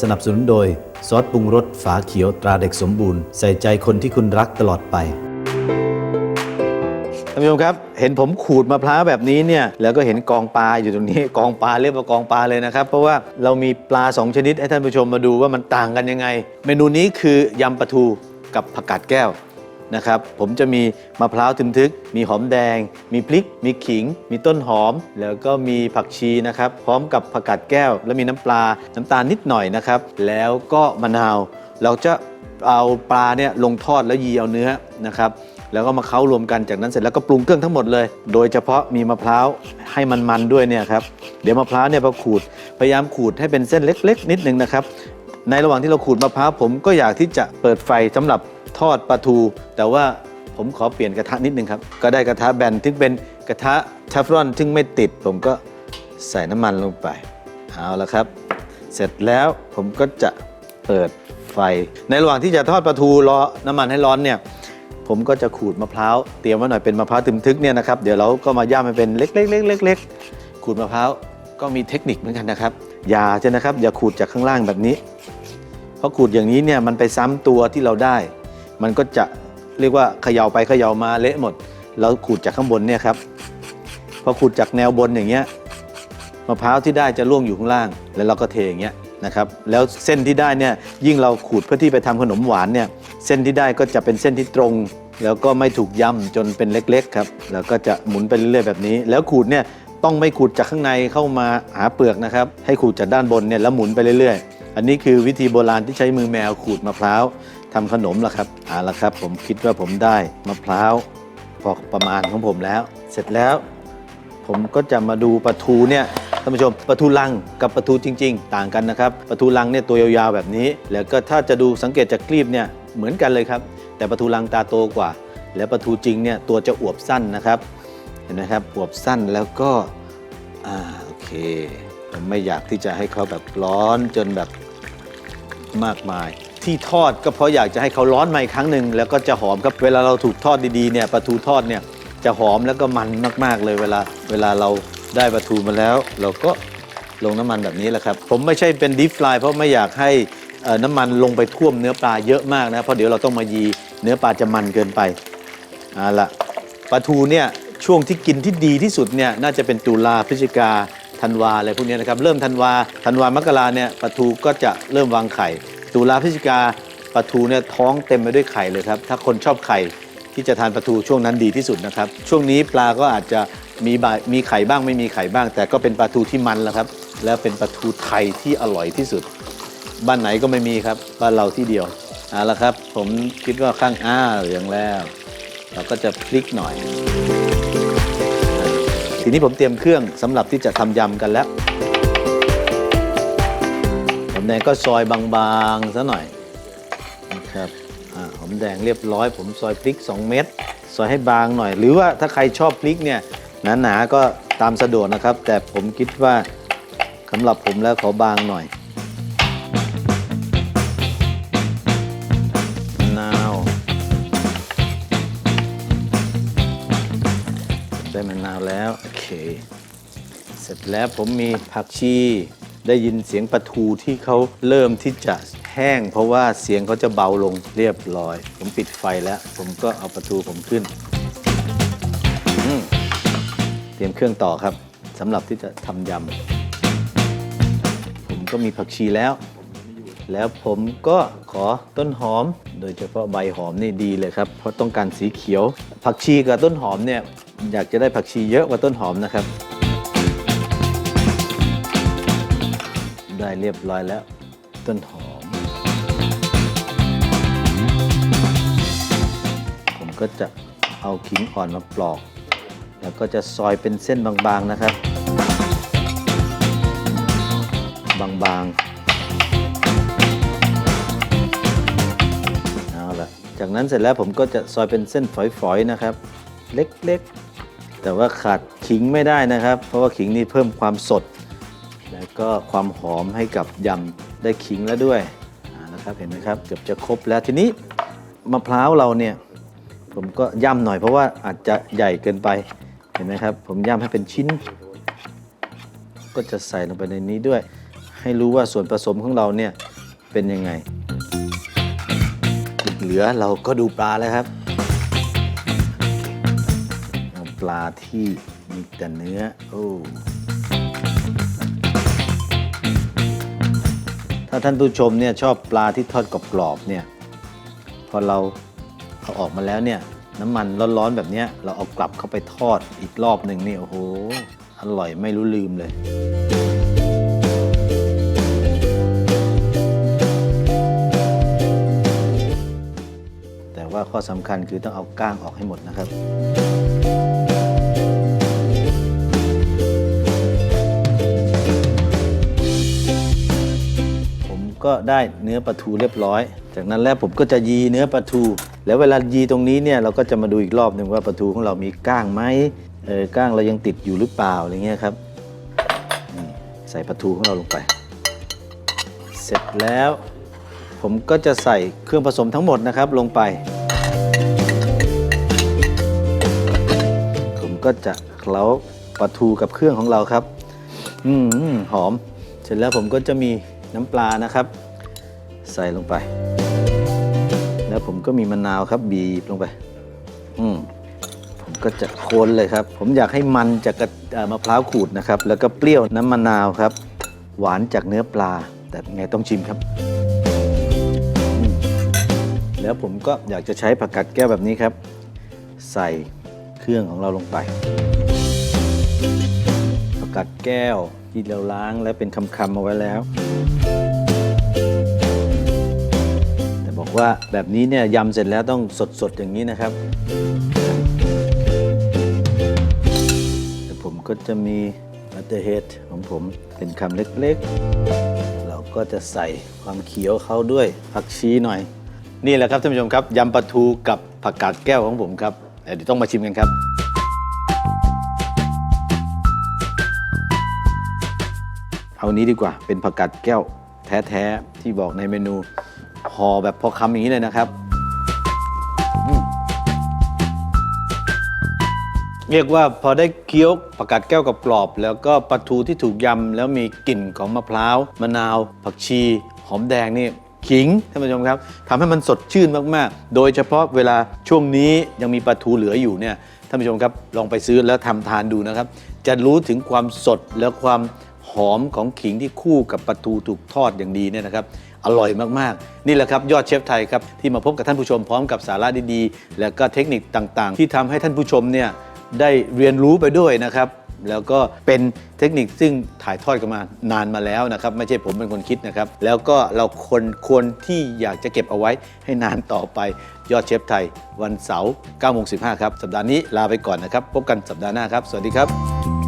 สนับสนุนโดย ซอสปรุงรสฝาเขียวตราเด็กสมบูรณ์ ใส่ใจคนที่คุณรักตลอดไปท่านผู้ชมครับ เห็นผมขูดมะพร้าวแบบนี้เนี่ยแล้วก็เห็นกองปลาอยู่ตรงนี้กองปลาเรียกว่ากองปลาเลยนะครับ เพราะว่าเรามีปลา 2 ชนิดให้ท่านผู้ชมมาดูว่ามันต่างกันยังไง เมนูนี้คือยำปลาทูกับผักกาดแก้ว นะครับผมจะมีมะพร้าวทึมทึก มีหอมแดง มีพริก มีขิง มีต้นหอม แล้วก็มีผักชีนะครับพร้อมกับผักกาดแก้ว แล้วมีน้ำปลา น้ำตาลนิดหน่อยนะครับแล้วก็มะนาวเราจะเอาปลาเนี่ยลงทอดแล้วยีเอาเนื้อนะครับแล้วก็มาเค้ารวมกันจากนั้นเสร็จแล้วก็ปรุงเครื่องทั้งหมดเลย โดยเฉพาะมีมะพร้าวให้มันๆด้วยเนี่ยครับเดี๋ยวมะพร้าวเนี่ยพอขูดพยายามขูดให้เป็นเส้นเล็ก ๆ นิดนึงนะครับในระหว่างที่เราขูดมะพร้าวผมก็อยากที่จะเปิดไฟสำหรับ ทอดปลาทู แต่ว่าผมขอเปลี่ยนกระทะนิดนึงครับ ก็ได้กระทะแบนที่เป็นกระทะเทฟรอนซึ่งไม่ติด ผมก็ใส่น้ำมันลงไป เอาละครับ เสร็จแล้วผมก็จะเปิดไฟ ในระหว่างที่จะทอดปลาทูรอน้ำมันให้ร้อนเนี่ยผมก็จะขูดมะพร้าวเตรียมไว้หน่อยเป็นมะพร้าวทึมทึกเนี่ยนะครับเดี๋ยวเราก็มาย่ำให้เป็นเล็กๆๆๆขูดมะพร้าวก็มีเทคนิคเหมือนกันนะครับอย่าใช่นะครับอย่าขูดจากข้างล่างแบบนี้ เพราะขูดอย่างนี้เนี่ยมันไปซ้ำตัวที่เราได้ มันก็จะเรียกว่าเขย่าไปเขย่ามาเละหมดเราขูดจากข้างบนเนี่ยครับพอขูดจากแนวบนอย่างเงี้ยมะพร้าวที่ได้จะร่วงอยู่ข้างล่าง แล้วเราก็เทอย่างเงี้ยนะครับแล้วเส้นที่ได้เนี่ยยิ่งเราขูดเพื่อที่ไปทำขนมหวานเนี่ยเส้นที่ได้ก็จะเป็นเส้นที่ตรง แล้วก็ไม่ถูกย่ำจนเป็นเล็กๆครับแล้วก็จะหมุนไปเรื่อยๆแบบนี้ แล้วขูดเนี่ยต้องไม่ขูดจากข้างในเข้ามาหาเปลือกนะครับให้ขูดจากด้านบนเนี่ยแล้วหมุนไปเรื่อยๆ อันนี้คือวิธีโบราณที่ใช้มือแมวขูดมะพร้าวทำขนมละครับเอาละครับ ผมคิดว่าผมได้มะพร้าวพอประมาณของผมแล้ว เสร็จแล้ว ผมก็จะมาดูปลาทูเนี่ยท่านผู้ชมปลาทูลังกับปลาทูจริง ๆ ต่างกันนะครับปลาทูลังเนี่ยตัวยาวๆแบบนี้ แล้วก็ถ้าจะดูสังเกตจากคลีบเนี่ยเหมือนกันเลยครับ แต่ปลาทูลังตาโตกว่า แล้วปลาทูจริงเนี่ยตัวจะอวบสั้นนะครับ เห็นไหมครับอวบสั้นแล้วก็อ่าโอเคผมไม่อยากที่จะให้เขาแบบร้อนจนแบบ มากมาย ที่ทอดก็เพราะอยากจะให้เขาร้อนมาอีกครั้งหนึ่งแล้วก็จะหอมครับเวลาเราถูกทอดดีๆเนี่ยปลาทูทอดเนี่ยจะหอมแล้วก็มันมากๆเลยเวลาเวลาเราได้ปลาทูมาแล้ว เราก็ลงน้ำมันแบบนี้แหละครับ ผมไม่ใช่เป็นดีฟฟลายเพราะไม่อยากให้น้ำมันลงไปท่วมเนื้อปลาเยอะมากนะเพราะเดี๋ยวเราต้องมายีเนื้อปลาจะมันเกินไปเอาละปลาทูเนี่ยช่วงที่กินที่ดีที่สุดเนี่ยน่าจะเป็นตุลาพฤศจิกา ธันวาอะไรพวกนี้นะครับ เริ่มธันวาธันวามกราเนี่ยปลาทูก็จะเริ่มวางไข่ ตุลาพฤศจิกาปลาทูเนี่ยท้องเต็มไปด้วยไข่เลยครับ ถ้าคนชอบไข่ที่จะทานปลาทูช่วงนั้นดีที่สุดนะครับ ช่วงนี้ปลาก็อาจจะมีบมีไข่บ้างไม่มีไข่บ้าง แต่ก็เป็นปลาทูที่มันแล้วครับ แล้วเป็นปลาทูไทยที่อร่อยที่สุด บ้านไหนก็ไม่มีครับบ้านเราที่เดียวเอาละครับ ผมคิดว่าข้างอ้าเหลืองแล้ว เราก็จะพลิกหน่อย ทีนี้ผมเตรียมเครื่องสำหรับที่จะทำยำกันแล้ว หอมแดงก็ซอยบางๆซะหน่อยนะครับหอมแดงเรียบร้อย ผมซอยพริก 2 เม็ดซอยให้บางหน่อย หรือว่าถ้าใครชอบพริกเนี่ยหนาๆก็ตามสะดวกนะครับ แต่ผมคิดว่าสำหรับผมแล้วขอบางหน่อย ร็จแล้วผมมีผักชี ได้ยินเสียงปลาทูที่เขาเริ่มที่จะแห้ง เพราะว่าเสียงเขาจะเบาลงเรียบร้อย ผมปิดไฟแล้ว ผมก็เอาปลาทูผมขึ้นอืมเตรียมเครื่องต่อครับสำหรับที่จะทำยำผมก็มีผักชีแล้ว แล้วผมก็ขอต้นหอม โดยเฉพาะใบหอมนี่ดีเลยครับ เพราะต้องการสีเขียว ผักชีกับต้นหอมเนี่ยอยากจะได้ผักชีเยอะกว่าต้นหอมนะครับ ได้เรียบร้อยแล้ว ต้นหอม ผมก็จะเอาขิงอ่อนมาปลอก แล้วก็จะซอยเป็นเส้นบางๆนะครับ บางๆเอาละจากนั้นเสร็จแล้วผมก็จะซอยเป็นเส้นฝอยๆนะครับ เล็กๆแต่ว่าขาดขิงไม่ได้นะครับ เพราะว่าขิงนี่เพิ่มความสด แล้วก็ความหอมให้กับยำได้ขิงแล้วด้วยนะครับเห็นไหมครับเกือบจะครบแล้วทีนี้มะพร้าวเราเนี่ยผมก็ย่ำหน่อยเพราะว่าอาจจะใหญ่เกินไปเห็นไหมครับ ผมย่ำให้เป็นชิ้น ก็จะใส่ลงไปในนี้ด้วย ให้รู้ว่าส่วนผสมของเราเนี่ยเป็นยังไง เหลือเราก็ดูปลาแล้วครับปลาที่มีแต่เนื้อโอ้ ท่านผู้ชมเนี่ยชอบปลาที่ทอดกรอบๆเนี่ยพอเราเอาออกมาแล้วเนี่ยน้ำมันร้อนๆแบบเนี้ยเราเอากลับเข้าไปทอดอีกรอบหนึ่งนี่โอ้โหอร่อยไม่รู้ลืมเลยแต่ว่าข้อสำคัญคือต้องเอาก้างออกให้หมดนะครับ ก็ได้เนื้อปลาทูเรียบร้อย จากนั้นแล้วผมก็จะยีเนื้อปลาทู แล้วเวลายีตรงนี้เนี่ยเราก็จะมาดูอีกรอบหนึ่งว่าปลาทูของเรามีก้างไหมเออก้างเรายังติดอยู่หรือเปล่าอะไรเงี้ยครับนี่ใส่ปลาทูของเราลงไป เสร็จแล้ว ผมก็จะใส่เครื่องผสมทั้งหมดนะครับลงไป ผมก็จะเคล้าปลาทูกับเครื่องของเราครับ อืมหอม เสร็จแล้วผมก็จะมี น้ำปลานะครับ ใส่ลงไป แล้วผมก็มีมะนาวครับบีบลงไป อืมผมก็จะโคนเลยครับ ผมอยากให้มันจากกระมะพร้าวขูดนะครับ แล้วก็เปรี้ยวน้ำมะนาวครับ หวานจากเนื้อปลา แต่ไงต้องชิมครับ แล้วผมก็อยากจะใช้ผักกัดแก้วแบบนี้ครับ ใส่เครื่องของเราลงไปผักกัดแก้วที่เราล้างและเป็นคำๆเอาไว้แล้ว ว่าแบบนี้เนี่ยยำเสร็จแล้วต้องสดๆอย่างนี้นะครับแต่ผมก็จะมีบัตเตอร์เฮดของผมเป็นคำเล็กๆ เราก็จะใส่ความเขียวเขาด้วยผักชีหน่อย นี่แหละครับท่านผู้ชมครับยำปลาทูกับผักกาดแก้วของผมครับเดี๋ยวต้องมาชิมกันครับเอานี้ดีกว่าเป็นผักกาดแก้วแท้ ๆ ที่บอกในเมนู ห่อแบบพอคำอย่างนี้เลยนะครับ เรียกว่าพอได้เคี้ยวผักกาดแก้วกับกรอบ แล้วก็ปลาทูที่ถูกยำแล้วมีกลิ่นของมะพร้าวมะนาว ผักชี หอมแดงนี่ขิงท่านผู้ชมครับทำให้มันสดชื่นมาก ๆ โดยเฉพาะเวลาช่วงนี้ยังมีปลาทูเหลืออยู่เนี่ยท่านผู้ชมครับลองไปซื้อแล้วทำทานดูนะครับ จะรู้ถึงความสดและความหอมของขิงที่คู่กับปลาทูถูกทอดอย่างดีเนี่ยนะครับ อร่อยมากๆ นี่แหละครับยอดเชฟไทยครับที่มาพบกับท่านผู้ชมพร้อมกับสาระดีๆ และก็เทคนิคต่างๆ ที่ทำให้ท่านผู้ชมเนี่ยได้เรียนรู้ไปด้วยนะครับแล้วก็เป็นเทคนิคซึ่งถ่ายทอดกันมานานมาแล้วนะครับ ไม่ใช่ผมเป็นคนคิดนะครับ แล้วก็เราคนควรที่อยากจะเก็บเอาไว้ให้นานต่อไปยอดเชฟไทย วันเสาร์9โมง15 ครับ สัปดาห์นี้ลาไปก่อนนะครับ พบกันสัปดาห์หน้าครับ สวัสดีครับ